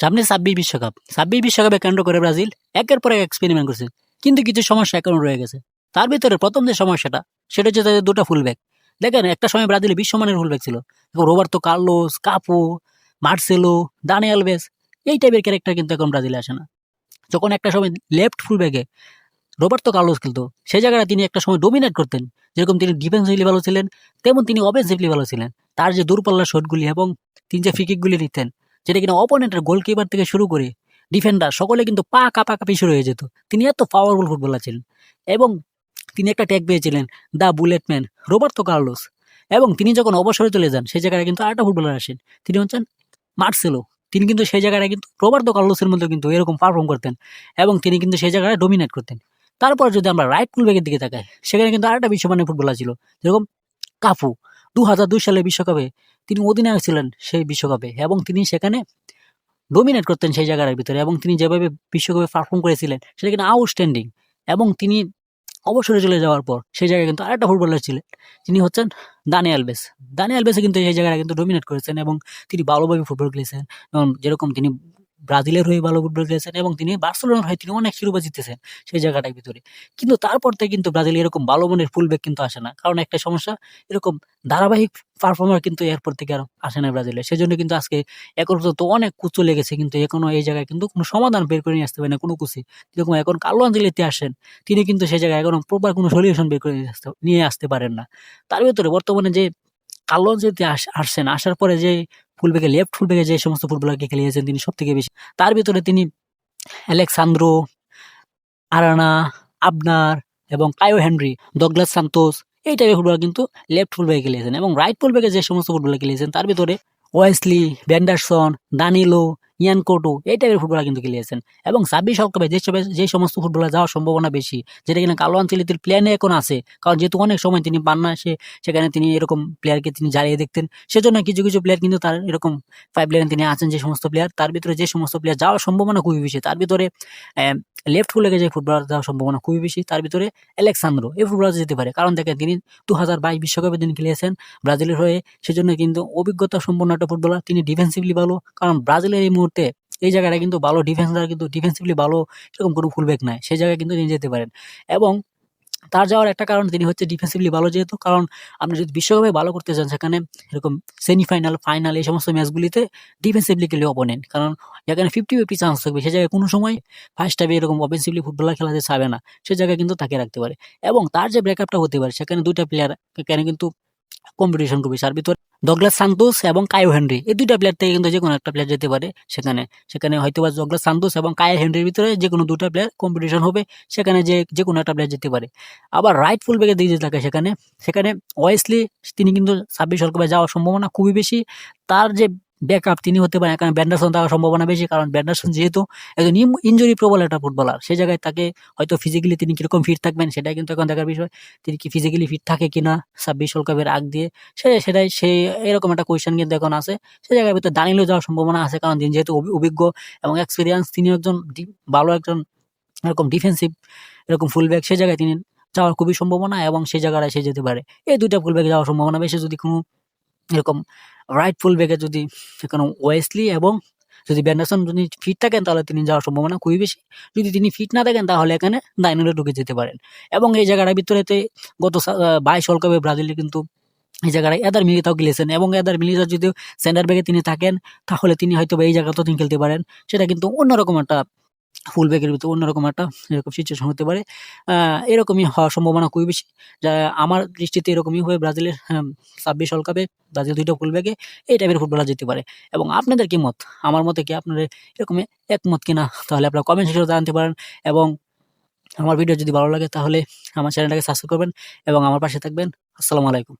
সামনে ছাব্বিশ বিশ্বকাপ। ছাব্বিশ বিশ্বকাপে কেন্দ্র করে ব্রাজিল একের পর এক এক্সপেরিমেন্ট করছে। কিন্তু কিছু সমস্যা এখনও রয়ে গেছে। তার ভিতরে প্রথম যে সমস্যাটা, সেটা হচ্ছে তাদের দুটো ফুলব্যাক দেখেন, একটা সময় ব্রাজিলে বিশ্বমানের ফুলব্যাক ছিল। Roberto Carlos, Cafu, Marcelo Dani Alves এই টাইপের ক্যারেক্টার কিন্তু এখন ব্রাজিলে আসে না। যখন একটা সময় লেফট ফুলব্যাকে রোবার্তো কার্লোস খেলতো, সেই জায়গায় তিনি একটা সময় ডোমিনেট করতেন। যেরকম তিনি ডিফেন্সিভলি ভালো ছিলেন, তেমন তিনি অফেন্সিভলি ভালো ছিলেন। তার যে দূরপাল্লার শটগুলি এবং তিনি যে ফ্রিকিকগুলি নিতেন যেটা কিনা অপোনেন্টের গোলকিপার থেকে শুরু করে ডিফেন্ডার সকলে কিন্তু পা কাপাকাপি শুরু হয়ে যেত। তিনি এত পাওয়ারফুল ফুটবলার ছিলেন এবং তিনি একটা ট্যাগ পেয়েছিলেন দ্য বুলেটম্যান রোবার্তো কার্লোস। এবং তিনি যখন অবসরে চলে যান, সেই জায়গায় কিন্তু আরেকটা ফুটবলার আসেন। তিনি হচ্ছেন মার্সেলো। তিনি কিন্তু সেই জায়গায় কিন্তু, রোবার্তো কার্লোসের মধ্যে কিন্তু এরকম পারফর্ম করতেন এবং তিনি কিন্তু সেই জায়গায় ডোমিনেট করতেন। তারপর যদি আমরা রাইট ফুলব্যাকের দিকে তাকাই, সেখানে কিন্তু আরেকটা বিশ্বমানের ফুটবলার ছিল, যেরকম কাফু। দু হাজার দুই সালে বিশ্বকাপে তিনি অধিনায়ক ছিলেন সেই বিশ্বকাপে এবং তিনি সেখানে ডোমিনেট করতেন সেই জায়গার ভিতরে এবং তিনি যেভাবে বিশ্বকাপে পারফর্ম করেছিলেন, সেটা কিন্তু আউটস্ট্যান্ডিং এবং তিনি অবসরে চলে যাওয়ার পর সেই জায়গায় কিন্তু আরেকটা ফুটবলার ছিলেন তিনি হচ্ছেন দানি আলবেস দানি আলবেসে কিন্তু সেই জায়গায় কিন্তু ডোমিনেট করেছেন এবং তিনি ভালোভাবে ফুটবল খেলেছেন এবং যেরকম তিনি ব্রাজিলের হয়ে ভালো ফুটবল খেলেছেন এবং তিনি বার্সেলোনার হয়ে তিনি অনেক শিরোপা জিতেছেন সেই জায়গাটার ভিতরে। কিন্তু তারপর থেকে কিন্তু ব্রাজিল এরকম ভালো মনের ফুলব্যাক কিন্তু আসে না। কারণ একটা সমস্যা, এরকম ধারাবাহিক পারফর্মার কিন্তু এরপর থেকে আর আসে না ব্রাজিলে। সেজন্য কিন্তু আজকে এখন তো অনেক কুচু লেগেছে কিন্তু এখনও এই জায়গায় কিন্তু কোনো সমাধান বের করে নিয়ে আসতে পারে না কোনো কুচি। যেরকম এখন কালো আঞ্জলিতে আসেন, তিনি কিন্তু সেই জায়গায় এখনও প্রপার কোনো সলিউশন বের করে নিয়ে আসতে- পারেন না। তার ভিতরে বর্তমানে যে কালো আঞ্জলিতে আসছেন, আসার পরে যে ফুলব্যাকে লেফট ফুলব্যাকে যে সমস্ত ফুটবলারকে খেলিয়েছেন তিনি সব থেকে বেশি। তার ভিতরে তিনি অ্যালেক্সান্দ্রো, আরানা, আবনার এবং কায়ো হেনরি, ডগলাস সান্তোস, এই টাইপের ফুটবল কিন্তু লেফট ফুলব্যাকে খেলিয়েছেন এবং রাইট ফুলব্যাকে যে সমস্ত ফুটবলার খেলিয়েছেন, তার ভিতরে ওয়েসলি, ব্যান্ডারসন, দানিলো ইয়ান কোটো, এই টাইপের ফুটবলার কিন্তু খেলিয়েছেন। এবং সাব্বিশ অক্টোবর যে যে সমস্ত ফুটবলার যাওয়ার সম্ভাবনা বেশি, যেটা কিনা কালো আঞ্চলিকের প্ল্যানে এখন আছে, কারণ যেহেতু অনেক সময় তিনি পান না, সে সেখানে তিনি এরকম প্লেয়ারকে তিনি জ্বালিয়ে দেখতেন। সেজন্য কিছু কিছু প্লেয়ার কিন্তু তার এরকম ফাইভ লাইনে তিনি আছেন যে সমস্ত প্লেয়ার তার ভিতরে যে সমস্ত প্লেয়ার যাওয়ার সম্ভাবনা খুবই বেশি, তার ভিতরে লেফট ফুলেকে যে ফুটবলার যাওয়ার সম্ভাবনা খুবই বেশি, তার ভিতরে অ্যালেক্সান্দ্রো, এই ফুটবলার যেতে পারে, কারণ দেখেন তিনি দু হাজার বাইশ বিশ্বকাপে তিনি খেলিয়েছেন ব্রাজিলের হয়ে, সেজন্য কিন্তু অভিজ্ঞতা সম্পন্ন একটা ফুটবলার তিনি ডিফেন্সিভলি ভালো, কারণ ব্রাজিলের এই মুহূর্তে এই জায়গাটা কিন্তু ভালো ডিফেন্সার কিন্তু ডিফেন্সিভলি ভালো এরকম কোনো ফুলব্যাক নাই। সেই জায়গায় কিন্তু নিয়ে যেতে পারেন। এবং তার যাওয়ার একটা কারণ তিনি হচ্ছে ডিফেন্সিভলি ভালো যেহেতু, কারণ আপনি যদি বিশ্বকাপে ভালো করতে চান, সেখানে এরকম সেমিফাইনাল ফাইনাল এই সমস্ত ম্যাচগুলিতে ডিফেন্সিভলি খেলে অপোনেন্ট কারণ যেখানে ফিফটি ফিফটি চান্স থাকবে, সে জায়গায় কোনো সময় ফার্স্ট টাইমে এরকম অফেন্সিভলি ফুটবলার খেলাতে চাবে না। সে জায়গায় কিন্তু তাকে রাখতে পারে। এবং তার যে ব্রেকআপটা হতে পারে, সেখানে দুইটা প্লেয়ার কেন কিন্তু কম্পিটিশন করবে। তার ভিতর ডগলাস সান্তোস এবং কায়ো হেনরি এই দুইটা প্লেয়ার থেকে কিন্তু যে কোনো একটা প্লেয়ার যেতে পারে সেখানে। সেখানে হয়তো বা ডগলাস সান্তোস এবং কায়ো হেনরির ভিতরে যে কোনো দুটা প্লেয়ার কম্পিটিশন হবে, সেখানে যে যে কোনো একটা প্লেয়ার যেতে পারে। আবার রাইট ফুল ব্যাগের দিকে থাকে সেখানে সেখানে ওয়েসলি তিনি কিন্তু ছাব্বিশ সরকারে যাওয়ার সম্ভাবনা খুবই বেশি। তার যে ব্যাকআপ তিনি হতে পারেন এখানে ব্যান্ডারসন থাকার সম্ভাবনা বেশি, কারণ ব্যান্ডারসন যেহেতু একজন ইঞ্জুরি প্রবল একটা ফুটবলার সেই জায়গায় তাকে হয়তো ফিজিক্যালি তিনি কীরকম ফিট থাকবেন সেটাই কিন্তু এখন দেখার বিষয়, তিনি কি ফিজিক্যালি ফিট থাকে কি কিনা ছাব্বিশ কাপের আগ দিয়ে, সে, সেটাই সেই এরকম একটা কোয়েশ্চেন কিন্তু এখন আছে সেই জায়গায় ভিতরে দাঁড়িয়ে যাওয়ার সম্ভাবনা আছে, কারণ তিনি যেহেতু অভিজ্ঞ এবং এক্সপিরিয়েন্স তিনি একজন ভালো একজন এরকম ডিফেন্সিভ এরকম ফুলব্যাক সেই জায়গায় তিনি যাওয়ার খুবই সম্ভাবনা এবং সেই জায়গায় সে যেতে পারে। এই দুইটা ফুলব্যাকে যাওয়ার সম্ভাবনা বেশি, যদি কোনো এরকম রাইট ফুল ব্যাগে যদি কোনো ওয়েসলি এবং যদি ব্যান্ডারসন যদি ফিট থাকেন, তাহলে তিনি যাওয়ার সম্ভাবনা খুবই বেশি। যদি তিনি ফিট না থাকেন, তাহলে এখানে দাইনুলে ঢুকে যেতে পারেন। এবং এই জায়গাটার ভিতরেতে গত বাইশ ওয়ার্ল্ড কাপে ব্রাজিলে কিন্তু এই জায়গায় এদার মিলিতাও খেলেছেন এবং এদার মিলিতা যদি সেন্টার ব্যাগে তিনি থাকেন, তাহলে তিনি হয়তো এই জায়গাতেও তিনি খেলতে পারেন। সেটা কিন্তু অন্যরকম একটা ফুল ব্যাগের ভিতরে অন্যরকম একটা এরকম সিচুয়েশন হতে পারে। এরকমই হওয়ার সম্ভাবনা খুবই বেশি। যা, আমার দৃষ্টিতে এরকমই হয়ে ব্রাজিলের ছাব্বিশ ওয়ার্ল্ড কাপে ব্রাজিল দুইটা ফুল ব্যাগে এই টাইপের ফুটবলার যেতে পারে। এবং আপনাদের কি মত? আমার মতে কি আপনাদের এরকম একমত কিনা? তাহলে আপনারা কমেন্ট সেকশনে জানাতে পারেন। এবং আমার ভিডিও যদি ভালো লাগে তাহলে আমার চ্যানেলটাকে সাবস্ক্রাইব করবেন এবং আমার পাশে থাকবেন। আসসালামু আলাইকুম।